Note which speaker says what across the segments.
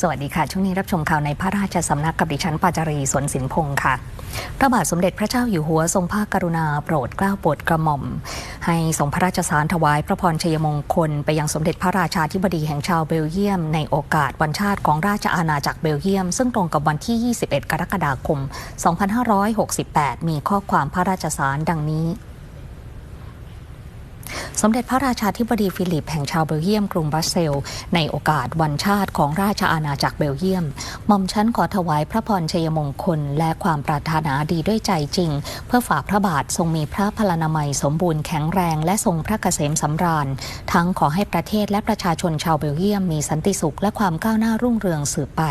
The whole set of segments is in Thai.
Speaker 1: สวัสดีค่ะ ช่วงนี้รับชมข่าวในพระราชสำนักกับดิฉันปาจารีสวนสินพงศ์ค่ะ พระบาทสมเด็จพระเจ้าอยู่หัวทรงภาคกรุณาโปรดเกล้าโปรดกระหม่อม ให้ทรงพระราชสารถวายพระพรชัยมงคล ไปยังสมเด็จพระราชาธิบดีแห่งชาวเบลเยียม ในโอกาสวันชาติของราชอาณาจักรเบลเยียม ซึ่งตรงกับวันที่ 21 กรกฎาคม 2568 มีข้อความพระราชสารดังนี้ สมเด็จพระราชาธิบดีฟิลิปแห่งชาวเบลเยียมกรุงบรัสเซล ในโอกาสวันชาติของราชอาณาจักรเบลเยียมหม่อมชั้นขอถวายพระพรชัยมงคล และความปรารถนาดีด้วยใจจริง เพื่อฝ่าพระบาททรงมีพระพลานามัยสมบูรณ์แข็งแรงและทรงพระเกษมสำราญ ทั้งขอให้ประเทศและประชาชนชาวเบลเยียมมีสันติสุขและความก้าวหน้ารุ่งเรืองสืบไป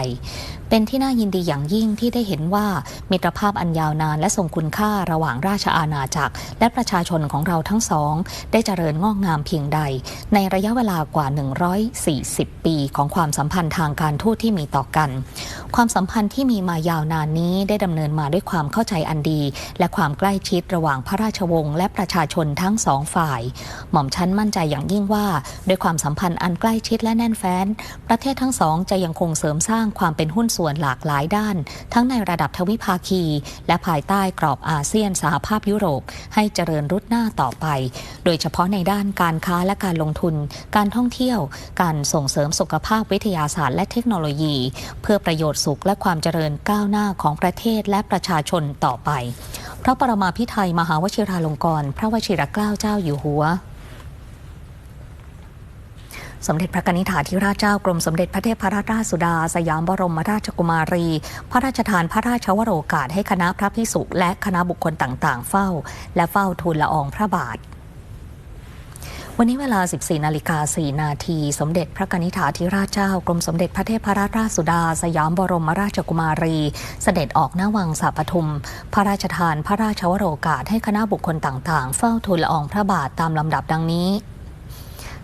Speaker 1: เป็นที่น่ายินดีอย่างยิ่งที่ได้เห็นว่ามิตรภาพอันยาวนานและทรงคุณค่าระหว่างราชอาณาจักร และประชาชนของเราทั้งสอง ได้เจริญงอกงามเพียงใด ในระยะเวลากว่า 140 ปีของความสัมพันธ์ทางการทูตที่มีต่อกัน ความสัมพันธ์ที่มีมายาวนานนี้ได้ดำเนินมาด้วยความเข้าใจอันดี และความใกล้ชิดระหว่างพระราชวงศ์และประชาชนทั้งสองฝ่าย หม่อมชั้นมั่นใจอย่างยิ่งว่า ด้วยความสัมพันธ์อันใกล้ชิดและแน่นแฟ้น ประเทศทั้งสองจะยังคงเสริมสร้างความเป็นหุ้นส่วนหลากหลายด้าน ทั้งในระดับทวิภาคี และภายใต้กรอบอาเซียนสหภาพยุโรป ให้เจริญรุดหน้าต่อไป โดยเฉพาะในด้านการค้าและการลงทุน การท่องเที่ยว การส่งเสริมสุขภาพวิทยาศาสตร์และเทคโนโลยี เพื่อประโยชน์สุขและความเจริญก้าวหน้าของประเทศและประชาชนต่อไป พระปรมาภิไธยมหาวชิราลงกรณ์พระวชิรเกล้าเจ้าอยู่หัวสมเด็จพระนิษฐาธิราชเจ้ากรมสมเด็จพระเทพรัตนราชสุดา สยามบรมราชกุมารี พระราชทานพระราชวโรกาสให้คณะพระพิสุและคณะบุคคลต่างๆ เฝ้า และเฝ้าทูลละอองพระบาท วันนี้เวลา 14 นาฬิกา 4 นาที สมเด็จพระนิษฐาธิราชเจ้า กรมสมเด็จพระเทพรัตนราชสุดา สยามบรมราชกุมารี เสด็จออกหน้าวังสาปทุม พระราชทานพระราชวโรกาสให้คณะบุคคลต่างๆ เฝ้าทูลละอองพระบาทตามลำดับดังนี้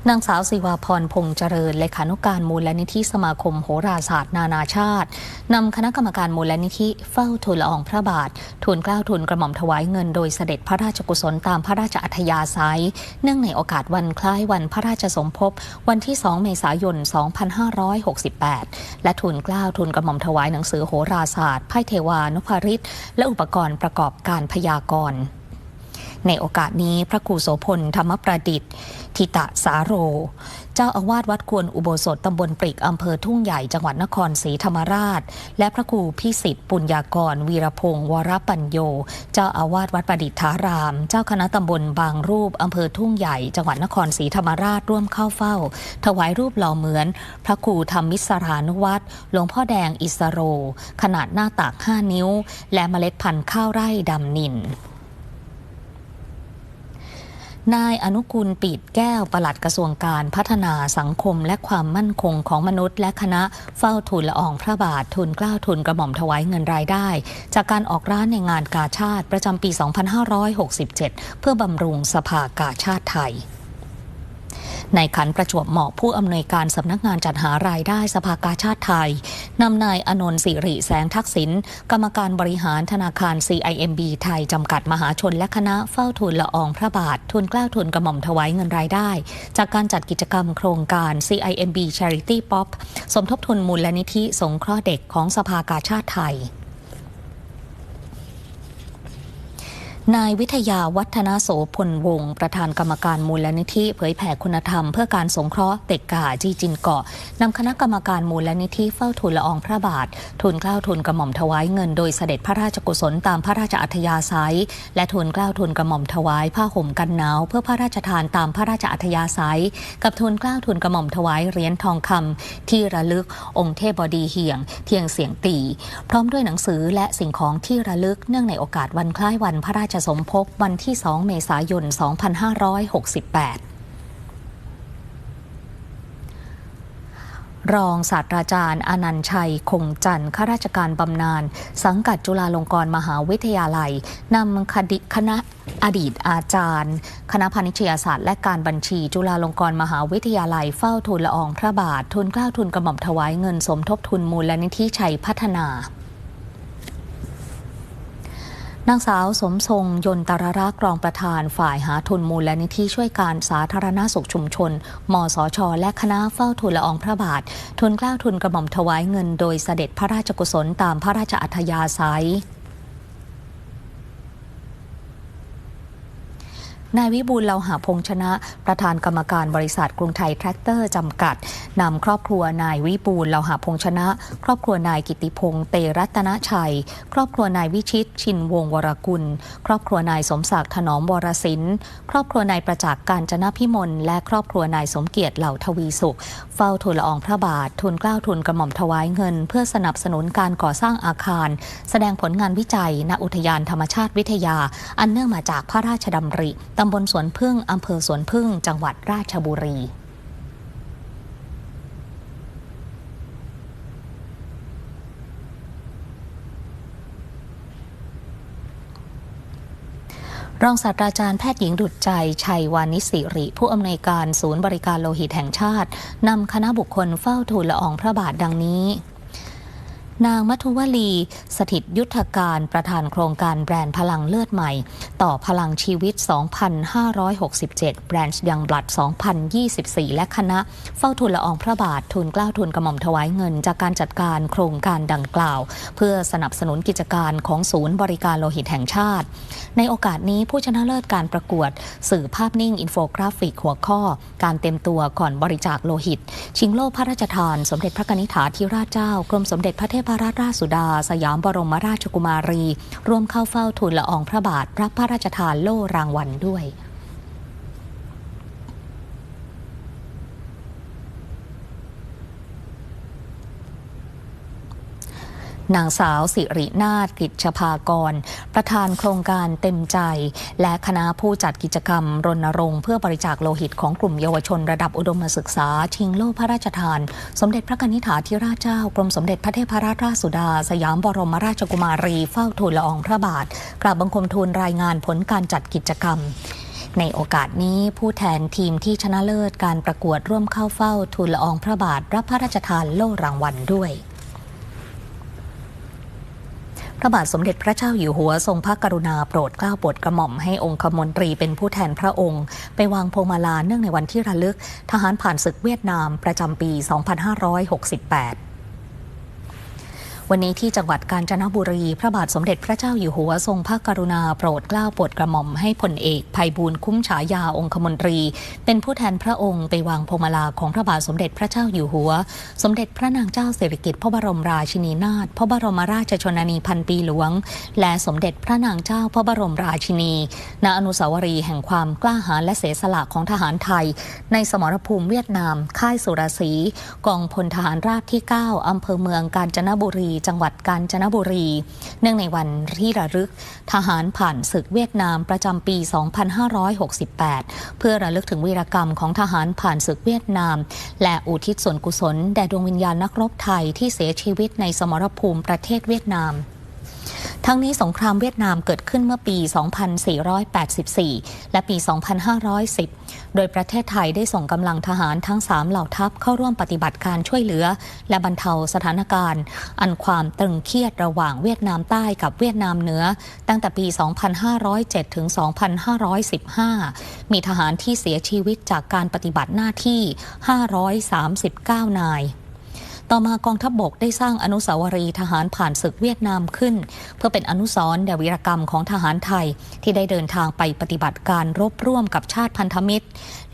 Speaker 1: นางสาวศิวาพรพงษ์เจริญเลขานุการมูลนิธิสมาคมโหราศาสตร์นานาชาตินำคณะกรรมการมูลนิธิเฝ้าทูลละอองพระบาททูลเกล้าทูลกระหม่อมถวายเงินโดยเสด็จพระราชกุศลตามพระราชอัธยาศัย เนื่องในโอกาสวันคล้ายวันพระราชสมภพวันที่ 2 เมษายน 2568 และทูลเกล้าทูลกระหม่อมถวายหนังสือโหราศาสตร์ไพ่เทวานุภริตและอุปกรณ์ประกอบการพยากรณ์ ในโอกาสนี้พระครูโสพลธรรมประดิษฐ์ทิตะสาโร เจ้าอาวาสวัดควรอุโบสถตำบลปริกอำเภอทุ่งใหญ่จังหวัดนครศรีธรรมราช และพระครูพิสิทธิ์ปุญญากร วีรพงศ์วรปัญโย เจ้าอาวาสวัดประดิษฐาราม เจ้าคณะตำบลบางรูปอำเภอทุ่งใหญ่ จังหวัดนครศรีธรรมราชร่วมเข้าเฝ้า ถวายรูปหล่อเหมือน พระครูธรรมมิสรานุวัตรหลวงพ่อแดงอิสโร ขนาดหน้าตัก5 นิ้ว และเมล็ดพันธุ์ข้าวไร่ดำนิน นายอนุกูลปีดแก้ว ปลัดกระทรวงการพัฒนาสังคมและความมั่นคงของมนุษย์ และคณะเฝ้าทูลละอองพระบาททุนกล้าทุนกระหม่อมถวายเงินรายได้ จากการออกร้านในงานกาชาติประจำปี 2567 เพื่อบำรุงสภากาชาติไทย ในขันประจวบเหมาะผู้อำนวยการสำนักงานจัดหารายได้สภากาชาติไทยนำนายอนนท์สิริแสงทักษิณกรรมการบริหารธนาคาร CIMB ไทยจำกัดมหาชนและคณะเฝ้าทูลละอองพระบาททูลเกล้าทูลกระหม่อมถวายเงินรายได้ จากการจัดกิจกรรมโครงการ CIMB Charity Pop สมทบทุนมูลนิธิสงเคราะห์เด็กของสภากาชาติไทย นายวิทยาวัฒนาโสพลวงศ์ประธานกรรมการมูลนิธิเผยแผ่คุณธรรมเพื่อการสงเคราะห์เด็กกาจีจินเกาะนำคณะกรรมการมูลนิธิเฝ้าทูลละอองพระบาททูลเกล้าทูลกระหม่อมถวายเงินโดยเสด็จพระราชกุศลตามพระราชอัธยาศัย และทูลเกล้าทูลกระหม่อมถวายผ้าห่มกันหนาวเพื่อพระราชทานตามพระราชอัธยาศัย กับทูลเกล้าทูลกระหม่อมถวายเหรียญทองคำที่ระลึกองค์เทพบดีเหี่ยง เทียงเสียงตี พร้อมด้วยหนังสือและสิ่งของที่ระลึกเนื่องในโอกาสวันคล้ายวันพระราชสมภพวันที่ 2 เมษายน 2568รองศาสตราจารย์อนันต์ชัย คงจันทร์ข้าราชการบำนาญสังกัดจุฬาลงกรณ์มหาวิทยาลัยนำคดีคณะอดีตอาจารย์ คณะพาณิชยศาสตร์และการบัญชีจุฬาลงกรณ์มหาวิทยาลัยเฝ้าทูลละอองพระบาททูลเกล้าทูลกระหม่อมถวายเงินสมทบทุนมูลนิธิชัยพัฒนา นางสาวสมทรงยนตรรักษ์รองประธานฝ่ายหาทุนมูลและนิธิช่วยการสาธารณสุขชุมชน มสช และคณะเฝ้าทูลละอองพระบาท ทุนกล้าทุนกระหม่อมถวายเงินโดยเสด็จพระราชกุศลตามพระราชอัธยาศัย นายวิบูลเลาหาพงชนะ ประธานกรรมการบริษัทกรุงไทยแทรกเตอร์จำกัดนำครอบครัวนายวิบูลเลาหาพงชนะ ครอบครัวนายกิติพงษ์เตรัตนชัย ครอบครัวนายวิชิต ชินวงวรกุล ครอบครัวนายสมศักดิ์ถนอมวรศิลป์ครอบครัวนายประจักษ์การจนะพิมลและครอบครัวนายสมเกียรติเหล่าทวีสุข เฝ้าทูลละอองพระบาททุนเกล้าทุนกระหม่อมถวายเงิน เพื่อสนับสนุนการก่อสร้างอาคาร แสดงผลงานวิจัยณอุทยานธรรมชาติวิทยา อันเนื่องมาจากพระราชดำริตำบลสวนพึ่งอำเภอสวนพึ่ง จังหวัดราชบุรีรองศาสตราจารย์แพทย์หญิงดุจใจ ชัยวานิสิริ ผู้อำนวยการศูนย์บริการโลหิตแห่งชาตินำคณะบุคคลเฝ้าทูลละอองพระบาทดังนี้ นางมัทุวลี สถิตยุทธการประธานโครงการแบรนด์พลังเลือดใหม่ ต่อพลังชีวิต 2567 แบรนด์ยังบลัด 2024 และคณะ เฝ้าทุนละอองพระบาททุนเกล้าทุนกระหม่อมถวายเงิน จากการจัดการโครงการดังกล่าว เพื่อสนับสนุนกิจการของศูนย์บริการโลหิตแห่งชาติ ในโอกาสนี้ผู้ชนะเลิศการประกวด สื่อภาพนิ่งอินโฟกราฟิกหัวข้อ การเต็มตัวก่อนบริจาคโลหิต ชิงโล่พระราชทาน สมเด็จพระนิษฐาธิราชเจ้ากรมสมเด็จพระเทพพรัตนราชสุดา สยามบรมราชกุมารี ร่วมเข้าเฝ้าทูลละอองพระบาท รับพระราชทานโล่รางวัลด้วย นางสาวสิรินาถกิจชภากร ประธานโครงการเต็มใจ และคณะผู้จัดกิจกรรม รณรงค์เพื่อบริจาคโลหิตของกลุ่มเยาวชนระดับอุดมศึกษา ชิงโล่พระราชทาน สมเด็จพระนิษฐาธิราชเจ้ากรมสมเด็จพระเทพรัตนราชสุดา สยามบรมราชกุมารีเฝ้าทูลละอองพระบาท กราบบังคมทูลรายงานผลการจัดกิจกรรมในโอกาสนี้ผู้แทนทีมที่ชนะเลิศการประกวดร่วมเข้าเฝ้าทูลละอองพระบาทรับพระราชทานโล่รางวัลด้วย พระบาทสมเด็จพระเจ้าอยู่หัวทรงพระกรุณาโปรดเกล้าโปรดกระหม่อมให้องคมนตรีเป็นผู้แทนพระองค์ ไปวางพวงมาลาเนื่องในวันที่ระลึก ทหารผ่านศึกเวียดนามประจำปี 2568 วันนี้ที่จังหวัดกาญจนบุรี พระบาทสมเด็จพระเจ้าอยู่หัวทรงพระกรุณาโปรดเกล้าโปรดกระหม่อมให้พลเอกภัยบูลคุ้มฉายาองคมนตรี เป็นผู้แทนพระองค์ไปวางพวงมาลาของพระบาทสมเด็จพระเจ้าอยู่หัว สมเด็จพระนางเจ้าสิริกิติ์พระบรมราชินีนาถพระบรมราชชนนีพันปีหลวง และสมเด็จพระนางเจ้าพระบรมราชินี ณอนุสาวรีย์แห่งความกล้าหาญและเสียสละของทหารไทย ในสมรภูมิเวียดนาม ค่ายสุรศรีกองพลทหารราบที่ 9อำเภอเมืองกาญจนบุรีจังหวัดกาญจนบุรี เนื่องในวันที่ระลึกทหารผ่านศึกเวียดนามประจำปี 2568 เพื่อระลึกถึงวีรกรรมของทหารผ่านศึกเวียดนาม และอุทิศส่วนกุศล แด่ดวงวิญญาณนักรบไทยที่เสียชีวิตในสมรภูมิประเทศเวียดนาม ทั้งนี้สงครามเวียดนามเกิดขึ้นเมื่อปี 2484 และปี 2510 โดยประเทศไทยได้ส่งกำลังทหารทั้ง 3 เหล่าทัพเข้าร่วมปฏิบัติการช่วยเหลือ และบรรเทาสถานการณ์ อันความตึงเครียดระหว่างเวียดนามใต้กับเวียดนามเหนือ ตั้งแต่ปี 2507 ถึง 2515 มีทหารที่เสียชีวิตจากการปฏิบัติหน้าที่ 539 นาย ต่อมากองทัพบบกได้สร้างอนุสาวรีย์ทหารผ่านศึกเวียดนามขึ้น เพื่อเป็นอนุสรณ์แด่วีรกรรมของทหารไทย ที่ได้เดินทางไปปฏิบัติการรบร่วมกับชาติพันธมิตร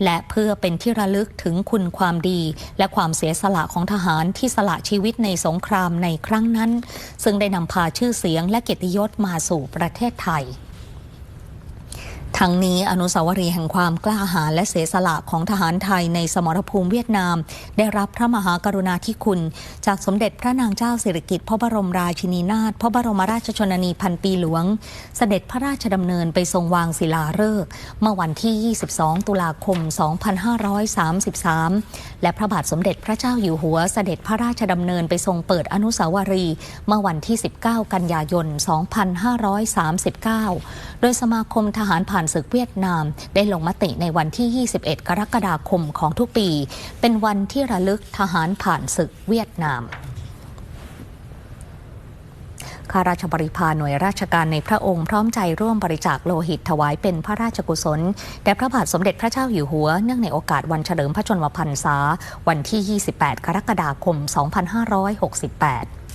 Speaker 1: และเพื่อเป็นที่ระลึกถึงคุณความดี และความเสียสละของทหารที่สละชีวิตในสงครามในครั้งนั้น ซึ่งได้นำพาชื่อเสียงและเกียรติยศมาสู่ประเทศไทย ทั้งนี้อนุสาวรีย์แห่งความกล้าหาญและเสียสละของทหารไทยในสมรภูมิเวียดนาม ได้รับพระมหากรุณาธิคุณ จากสมเด็จพระนางเจ้าสิริกิติ์พระบรมราชินีนาถพระบรมราชชนนีพันปีหลวง เสด็จพระราชดำเนินไปทรงวางศิลาฤกษ์เมื่อวันที่ 22 ตุลาคม 2533 และพระบาทสมเด็จพระเจ้าอยู่หัวเสด็จพระราชดำเนินไปทรงเปิดอนุสาวรีย์เมื่อวันที่ 19 กันยายน 2539 โดยสมาคมทหารผ่านศึกเวียดนาม ได้ลงมติในวันที่ 21 กรกฎาคมของทุกปี เป็นวันที่ระลึกทหารผ่านศึกเวียดนามข้าราชบริพารหน่วยราชการในพระองค์พร้อมใจร่วมบริจาคโลหิตถวายเป็นพระราชกุศลแด่พระบาทสมเด็จพระเจ้าอยู่หัว เนื่องในโอกาสวันเฉลิมพระชนมพรรษา วันที่ 28 กรกฎาคม 2568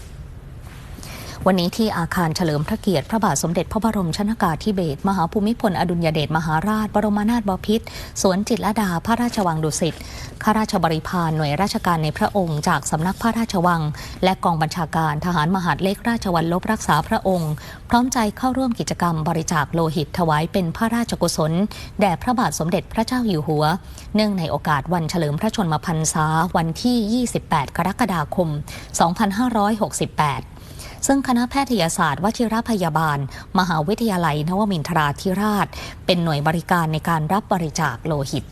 Speaker 1: วันนี้ที่อาคารเฉลิมพระเกียรติ พระบาทสมเด็จพระบรมชนากาธิเบศรมหาภูมิพลอดุลยเดชมหาราช บรมนาถบพิตรสวนจิตรลดา พระราชวังดุสิตข้าราชบริพารหน่วยราชการในพระองค์ จากสำนักพระราชวัง และกองบัญชาการทหารมหาดเล็กราชวัลลบรักษาพระองค์ พร้อมใจเข้าร่วมกิจกรรมบริจาคโลหิตถวายเป็นพระราชกุศลแด่พระบาทสมเด็จพระเจ้าอยู่หัว เนื่องในโอกาสวันเฉลิมพระชนมพรรษาวันที่ 28 กรกฎาคม 2568 ซึ่งคณะแพทยศาสตร์วชิรพยาบาล มหาวิทยาลัยนวมินทราธิราช เป็นหน่วยบริการในการรับบริจาคโลหิต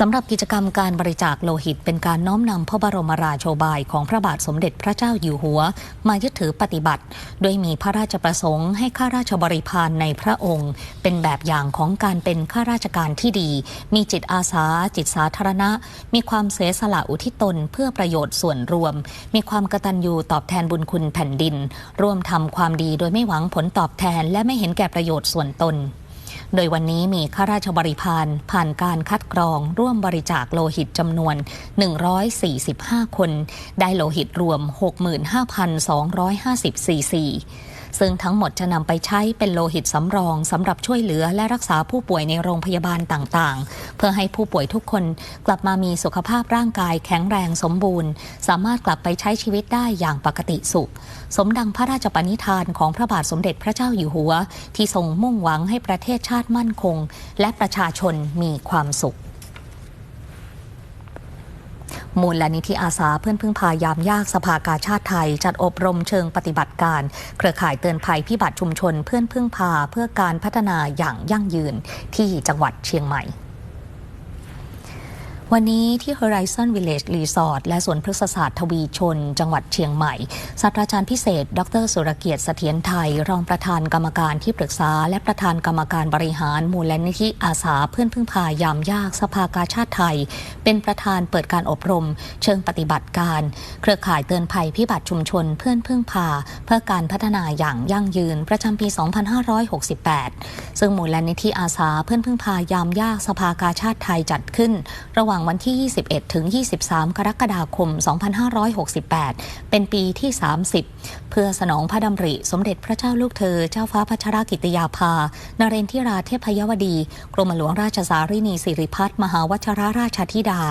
Speaker 1: สำหรับกิจกรรมการบริจาคโลหิตเป็นการน้อมนำพระบรมราโชบายของพระบาทสมเด็จพระเจ้าอยู่หัว มายึดถือปฏิบัติ โดยมีพระราชประสงค์ให้ข้าราชบริพารในพระองค์ เป็นแบบอย่างของการเป็นข้าราชการที่ดี มีจิตอาสา จิตสาธารณะ มีความเสียสละอุทิศตนเพื่อประโยชน์ส่วนรวม มีความกตัญญูตอบแทนบุญคุณแผ่นดิน ร่วมทำความดีโดยไม่หวังผลตอบแทนและไม่เห็นแก่ประโยชน์ส่วนตน โดยวันนี้มีข้าราชบริพารผ่านการคัดกรอง ร่วมบริจาคโลหิตจำนวน 145 คน ได้โลหิตรวม 65,250ซีซี ซึ่งทั้งหมดจะนำไปใช้เป็นโลหิตสำรองสำหรับช่วยเหลือและรักษาผู้ป่วยในโรงพยาบาลต่างๆ เพื่อให้ผู้ป่วยทุกคนกลับมามีสุขภาพร่างกายแข็งแรงสมบูรณ์ สามารถกลับไปใช้ชีวิตได้อย่างปกติสุข สมดังพระราชปณิธานของพระบาทสมเด็จพระเจ้าอยู่หัว ที่ทรงมุ่งหวังให้ประเทศชาติมั่นคง และประชาชนมีความสุข มูลและนิธิอาสาเพื่อนพึ่งพายามยากสภากาชาติไทย จัดอบรมเชิงปฏิบัติการ เครือข่ายเตือนภัยพิบัติชุมชนเพื่อนพึ่งพาเพื่อการพัฒนาอย่างยั่งยืนที่จังหวัดเชียงใหม่ วันนี้ที่ Horizon Village Resort และสวนพฤกษศาสตร์ทวีชน จังหวัดเชียงใหม่ ศาสตราจารย์พิเศษ ดรสุรเกียรติเสถียรไทย รองประธานกรรมการที่ปรึกษา และประธานกรรมการบริหารมูลนิธิอาสาเพื่อนพึ่งพายามยากสภากาชาติไทย เป็นประธานเปิดการอบรม เชิงปฏิบัติการ เครือข่ายเตือนภัยพิบัติชุมชน เพื่อนพึ่งพา เพื่อการพัฒนาอย่างยั่งยืนประจำปี 2568 ซึ่งมูลนิธิอาสาเพื่อนพึ่งพายามยากสภากาชาติไทยจัดขึ้น ระหว่างวันที่ 21 ถึง 23 กรกฎาคม 2568 เป็นปีที่ 30 เพื่อสนองพระดำริสมเด็จพระเจ้าลูกเธอ เจ้าฟ้าพัชรกิติยาภา นเรนทิราเทพยวดี กรมหลวงราชสารินีสิริพัฒมหาวชรราชธิดา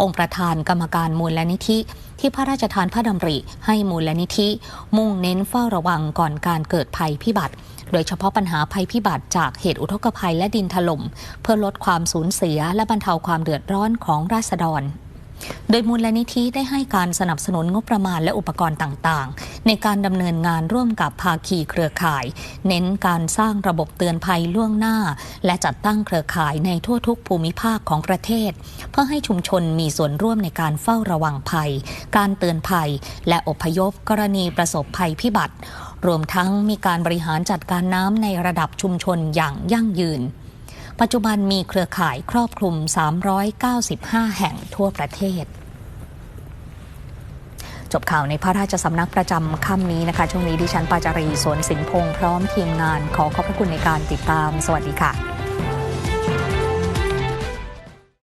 Speaker 1: องค์ประธานกรรมการมูลนิธิ ที่พระราชทานพระดำริให้มูลนิธิ มุ่งเน้นเฝ้าระวังก่อนการเกิดภัยพิบัติ โดยเฉพาะปัญหาภัยพิบัติจากเหตุอุทกภัยและดินถล่ม เพื่อลดความสูญเสียและบรรเทาความเดือดร้อนของราษฎร โดยมูลนิธิได้ให้การสนับสนุนงบประมาณและอุปกรณ์ต่างๆ ในการดำเนินงานร่วมกับภาคีเครือข่าย เน้นการสร้างระบบเตือนภัยล่วงหน้า และจัดตั้งเครือข่ายในทั่วทุกภูมิภาคของประเทศ เพื่อให้ชุมชนมีส่วนร่วมในการเฝ้าระวังภัย การเตือนภัย และอพยพกรณีประสบภัยพิบัติ รวมทั้งมีการบริหารจัดการน้ำในระดับชุมชนอย่างยั่งยืน ปัจจุบันมีเครือข่ายครอบคลุม 395 แห่งทั่วประเทศ จบข่าวในพระราชสำนักประจำค่ำนี้นะคะ ช่วงนี้ดิฉันปาจารีสวนสินพงษ์พร้อมทีมงานขอขอบพระคุณในการติดตาม สวัสดีค่ะ